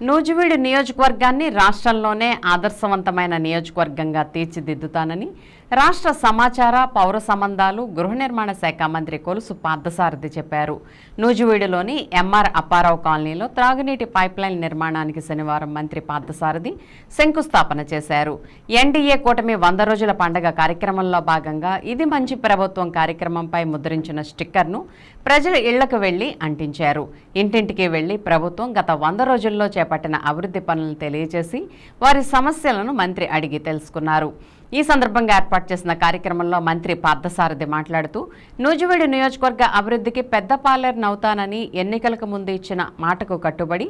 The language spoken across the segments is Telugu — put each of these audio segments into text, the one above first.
నూజివీడు నియోజకవర్గాన్ని రాష్ట్రంలోనే ఆదర్శవంతమైన నియోజకవర్గంగా తీర్చిదిద్దుతానని రాష్ట్ర సమాచార పౌర సంబంధాలు గృహ నిర్మాణ శాఖ మంత్రి కొలుసు పార్థసారథి చెప్పారు. నూజివీడులోని ఎంఆర్ అప్పారావు కాలనీలో త్రాగునీటి పైప్లైన్ నిర్మాణానికి శనివారం మంత్రి పార్థసారథి శంకుస్థాపన చేశారు. ఎన్డీఏ కూటమి వంద రోజుల పండగ కార్యక్రమంలో భాగంగా ఇది మంచి ప్రభుత్వం కార్యక్రమంపై ముద్రించిన స్టిక్కర్ను ప్రజల ఇళ్ళకు వెళ్ళి అంటించారు. ఇంటింటికి వెళ్ళి ప్రభుత్వం గత వంద రోజుల్లో చేపట్టిన అభివృద్ధి పనులను తెలియజేసి వారి సమస్యలను మంత్రి అడిగి తెలుసుకున్నారు. ఈ సందర్భంగా ఏర్పాటు చేసిన కార్యక్రమంలో మంత్రి పార్థసారథి మాట్లాడుతూ నూజివీడు నియోజకవర్గ అభివృద్ధికి పెద్ద పాలేరునవుతానని ఎన్నికలకు ముందు ఇచ్చిన మాటకు కట్టుబడి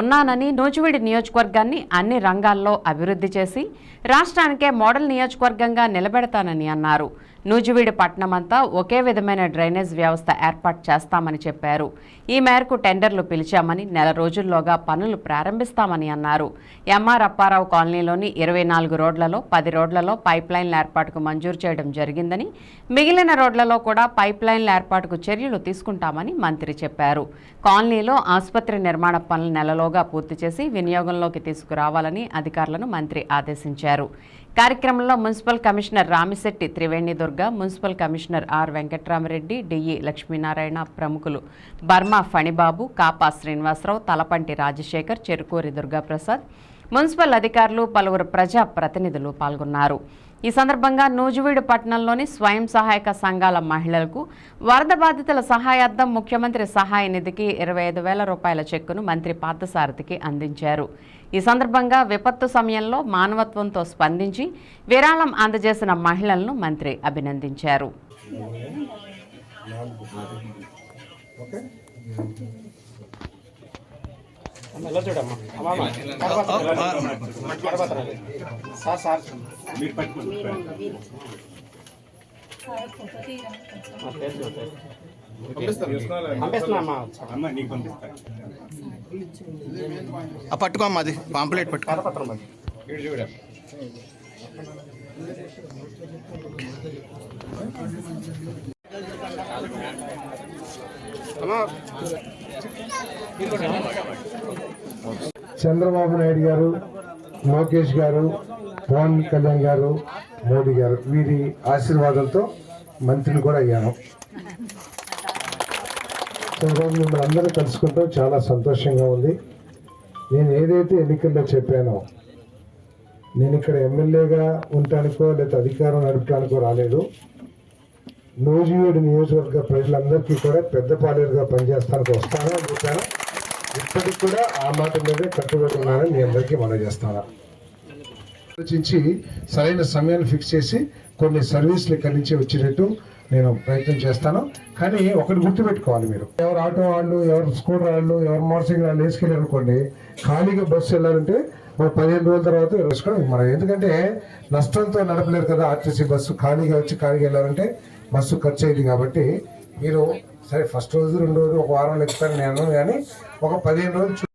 ఉన్నానని నూజివీడు నియోజకవర్గాన్ని అన్ని రంగాల్లో అభివృద్ధి చేసి రాష్ట్రానికే మోడల్ నియోజకవర్గంగా నిలబెడతానని అన్నారు. నూజివీడు పట్టణమంతా ఒకే విధమైన డ్రైనేజ్ వ్యవస్థ ఏర్పాటు చేస్తామని చెప్పారు. ఈ మేరకు టెండర్లు పిలిచామని నెల రోజుల్లోగా పనులు ప్రారంభిస్తామని అన్నారు. ఎంఆర్ అప్పారావు కాలనీలోని ఇరవై నాలుగు రోడ్లలో పది రోడ్లలో పైప్ లైన్ల ఏర్పాటుకు మంజూరు చేయడం జరిగిందని మిగిలిన రోడ్లలో కూడా పైప్ లైన్ల ఏర్పాటుకు చర్యలు తీసుకుంటామని మంత్రి చెప్పారు. కాలనీలో ఆసుపత్రి నిర్మాణ పనులు నెలలోగా పూర్తి చేసి వినియోగంలోకి తీసుకురావాలని అధికారులను మంత్రి ఆదేశించారు. కార్యక్రమంలో municipal commissioner Ramishetti Triveni Durga municipal commissioner R Venkatramireddy DE Lakshminarayana ప్రముఖులు. బర్మా ఫణిబాబు కాపా శ్రీనివాసరావు తలపంటి రాజశేఖర్ చెరుకూరి దుర్గాప్రసాద్. మున్సిపల్ అధికారులు పలువురు ప్రజా ప్రతినిధులు పాల్గొన్నారు. ఈ సందర్భంగా నూజివీడు పట్టణంలోని స్వయం సహాయక సంఘాల మహిళలకు వరద బాధితుల సహాయార్థం ముఖ్యమంత్రి సహాయ నిధికి ఇరవై ఐదు వేల రూపాయల చెక్కును మంత్రి పార్థసారథికి అందించారు. ఈ సందర్భంగా విపత్తు సమయంలో మానవత్వంతో స్పందించి విరాళం అందజేసిన మహిళలను మంత్రి అభినందించారు. ఆ పట్టుకో అమ్మా అది. పాంప్లెట్ పట్టుకో. కరపత్రం అది ఇటు చూడ. చంద్రబాబు నాయుడు గారు లోకేష్ గారు పవన్ కళ్యాణ్ గారు మోడీ గారు వీరి ఆశీర్వాదంతో మంత్రిని కూడా అయ్యాను చంద్రబాబు మిమ్మల్ని అందరూ కలుసుకుంటాం చాలా సంతోషంగా ఉంది. నేను ఏదైతే ఎన్నికల్లో చెప్పానో నేను ఇక్కడ ఎమ్మెల్యేగా ఉండటానికో లేదా అధికారం నడపడానికో రాలేదు. నూజివీడు నియోజకవర్గ ప్రజలందరికీ కూడా పెద్ద పాలేరుగా పనిచేస్తానికి వస్తాను చెప్పాను ఇప్పటికి కూడా ఆ మాట మీదే కట్టుబడి ఉన్నానని మీ అందరికీ మనం చేస్తాను ఆలోచించి సరైన సమయాన్ని ఫిక్స్ చేసి కొన్ని సర్వీసులు ఇక్కడి నుంచి వచ్చేటట్టు నేను ప్రయత్నం చేస్తాను. కానీ ఒకటి గుర్తుపెట్టుకోవాలి మీరు. ఎవరు ఆటో వాళ్ళు ఎవరు స్కూటర్ వాళ్ళు ఎవరు మోటార్ సైకిల్ వాళ్ళు వేసుకెళ్ళారు అనుకోండి ఖాళీగా బస్సు వెళ్ళాలంటే ఒక పదిహేను రోజుల తర్వాత వేసుకోవడం మనం ఎందుకంటే నష్టంతో నడపలేరు కదా ఆర్టీసీ బస్సు ఖాళీగా వచ్చి ఖాళీగా వెళ్ళాలంటే బస్సు ఖర్చు అయింది కాబట్టి మీరు సరే ఫస్ట్ రోజు రెండు రోజులు ఒక వారం ఎక్కుతాను నేను కానీ ఒక పదిహేను రోజులు